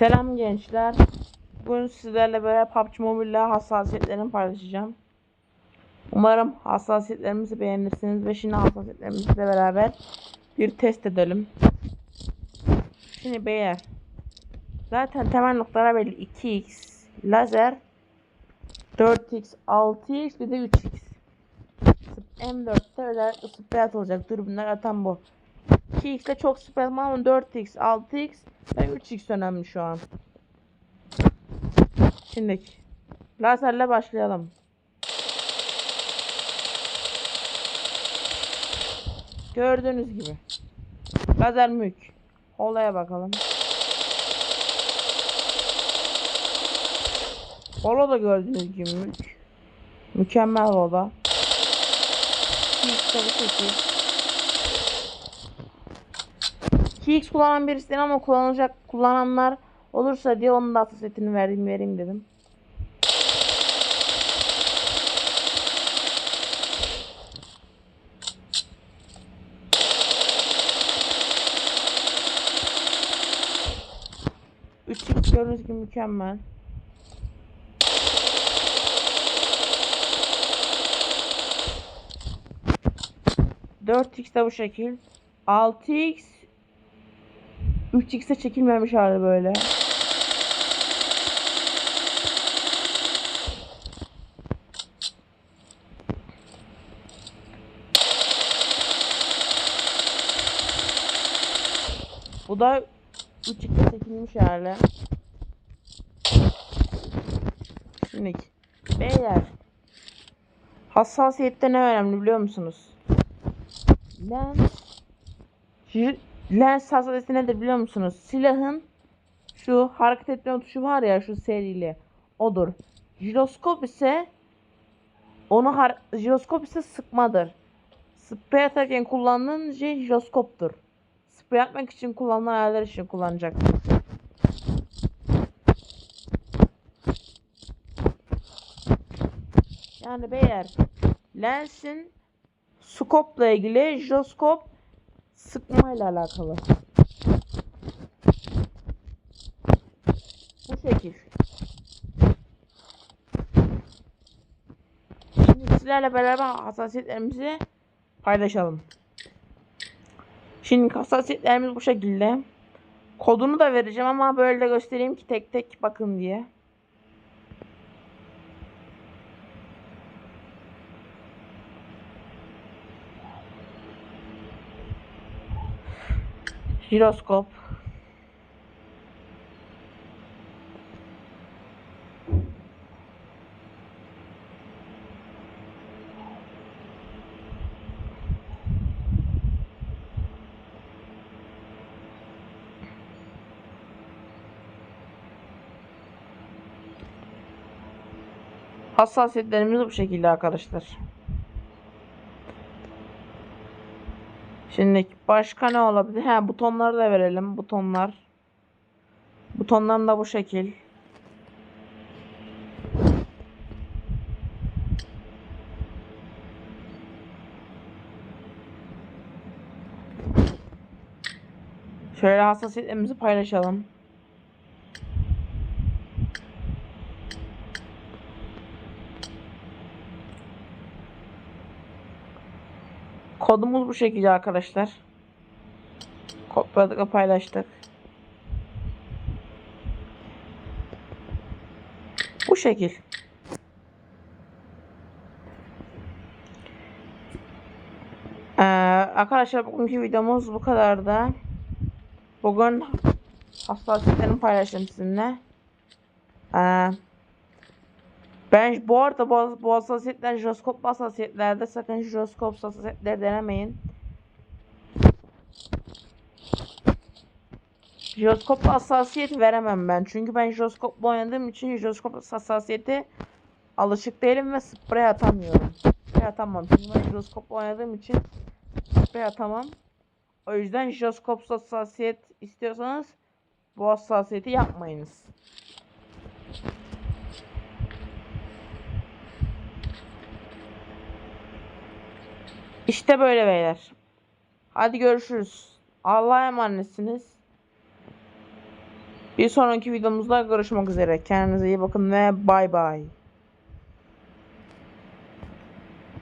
Selam gençler. Bugün sizlerle beraber PUBG Mobile'le hassasiyetlerimi paylaşacağım. Umarım hassasiyetlerimizi beğenirsiniz ve şimdi hassasiyetlerimizle beraber bir test edelim. Şimdi beyler. Zaten temel noktalar belli. 2x, lazer, 4x, 6x bir de 3x. M4'te öyle sprey atılacak. Dürbünler atan bu. 2x'de çok atmam ama 4x, 6x ve 3x önemli şu an. Şimdi lazerle başlayalım. Gördüğünüz gibi. Lazer mük. Olaya bakalım. Holo da gördüğünüz gibi mük. Mükemmel ki. 2x kullanan birisi ama kullanacak kullananlar olursa diye onun da setini vereyim vereyim dedim. Üç gördüğünüz gibi mükemmel. Dört x de bu şekil. 6x 3x'e çekilmemiş hali böyle. Bu da 3x'e çekilmiş hali. Şimdi beyler hassasiyette ne önemli biliyor musunuz? J- Lens hassasiyeti nedir biliyor musunuz? Silahın şu hareket etme tuşu var ya şu serili odur. Jiroskop ise onu har jiroskop ise sıkmadır. Sprey atarken kullanılan şey jiroskoptur. Sprey atmak için kullanılan aletler için kullanacak. Yani beyler lensin skopla ilgili jiroskop sıkmayla alakalı. Bu şekil. Şimdi sizlerle beraber hassasiyetlerimizi paylaşalım. Şimdi hassasiyetlerimiz bu şekilde. Kodunu da vereceğim ama böyle de göstereyim ki tek tek bakın diye. Jiroskop. Hassasiyetlerimiz bu şekilde arkadaşlar. Şimdi başka ne olabilir? He butonları da verelim. Butonlar. Butonlar da bu şekil. Şöyle hassasiyetlerimizi paylaşalım. Kodumuz bu şekilde arkadaşlar. Kodladık ve paylaştık. Bu şekil. Ee, arkadaşlar bugünkü videomuz bu kadar da. Bugün hassasiyetlerimi paylaştım sizinle. Ee, ben bu arada bu, bu hassasiyetler jiroskop hassasiyetlerde sakın jiroskop hassasiyetleri denemeyin. Jiroskop hassasiyet veremem ben. Çünkü ben jiroskopla oynadığım için jiroskop hassasiyeti alışık değilim ve sprey atamıyorum. Sprey atamam. Çünkü ben jiroskopla oynadığım için sprey atamam. O yüzden jiroskop hassasiyet istiyorsanız bu hassasiyeti yapmayınız. İşte böyle beyler. Hadi görüşürüz. Allah'a emanetsiniz. Bir sonraki videomuzda görüşmek üzere. Kendinize iyi bakın ve bay bay.